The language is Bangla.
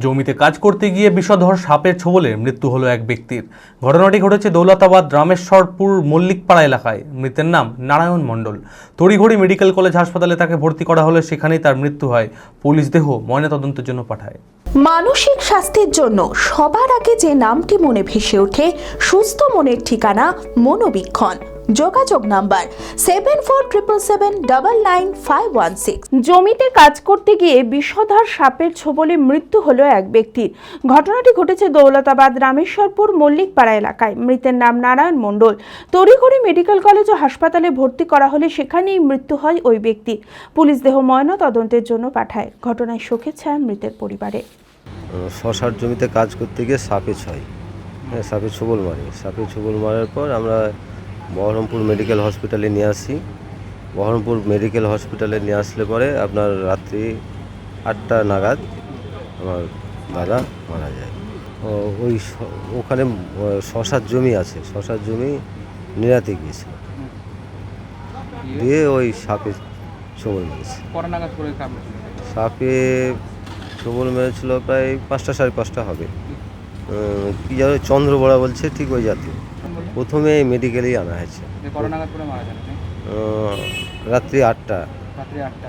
জমিতে কাজ করতে গিয়ে বিষধর সাপের ছোবলে মৃত্যু হলো এক ব্যক্তির। ঘটনাটি ঘটেছে দৌলতাবাদ রামেশ্বরপুর মল্লিকপাড়া এলাকায়। মৃতের নাম নারায়ণ মণ্ডল। তড়িঘড়ি মেডিকেল কলেজ হাসপাতালে তাকে ভর্তি করা হলে সেখানেই তার মৃত্যু হয়। পুলিশ দেহ ময়নাতদন্তের জন্য পাঠায়। মানসিক স্বাস্থ্যের জন্য সবার আগে যে নামটি মনে ভেসে ওঠে, সুস্থ মনের ঠিকানা মনোবীক্ষণ। যোগাযোগ number seven four triple seven double nine five one six জমিতে কাজ করতে গিয়ে বিষধর সাপের ছোবলে মৃত্যু হলো এক ব্যক্তির ঘটনাটি ঘটেছে দৌলতাবাদ রামেশ্বরপুর মল্লিকপাড়া এলাকায়। মৃতের নাম নারায়ণ মণ্ডল। তড়িঘড়ি মেডিকেল কলেজ ও হাসপাতালে ভর্তি করা হলে সেখানেই মৃত্যু হয় ওই ব্যক্তির পুলিশ দেহ ময়না তদন্তের জন্য পাঠায়। ঘটনায় শোকের ছায়া মৃতের পরিবারে। শশার জমিতে কাজ করতে গিয়ে সাপে ছয়। হ্যাঁ সাপে ছোবল মারে। সাপে ছোবল মারার পর আমরা বহরমপুর মেডিকেল হসপিটালে নিয়ে আসি। বহরমপুর মেডিকেল হসপিটালে নিয়ে আসলে পরে আপনার রাত্রি আটটা নাগাদ আমার দাদা মারা যায়। ওই ওখানে শশার জমি আছে। শশার জমি নিরাতে গিয়েছিল। দিয়ে ওই সাপে ছোবল মেরেছে। সাপে ছোবল মেরেছিল প্রায় পাঁচটা সাড়ে পাঁচটা হবে। কি জানো চন্দ্রবড়া বলছে ঠিক ওই জাতীয় প্রথমে মেডিকেলেই আনা হয়েছে? উম, রাত্রি আটটা। রাত্রি আটটা।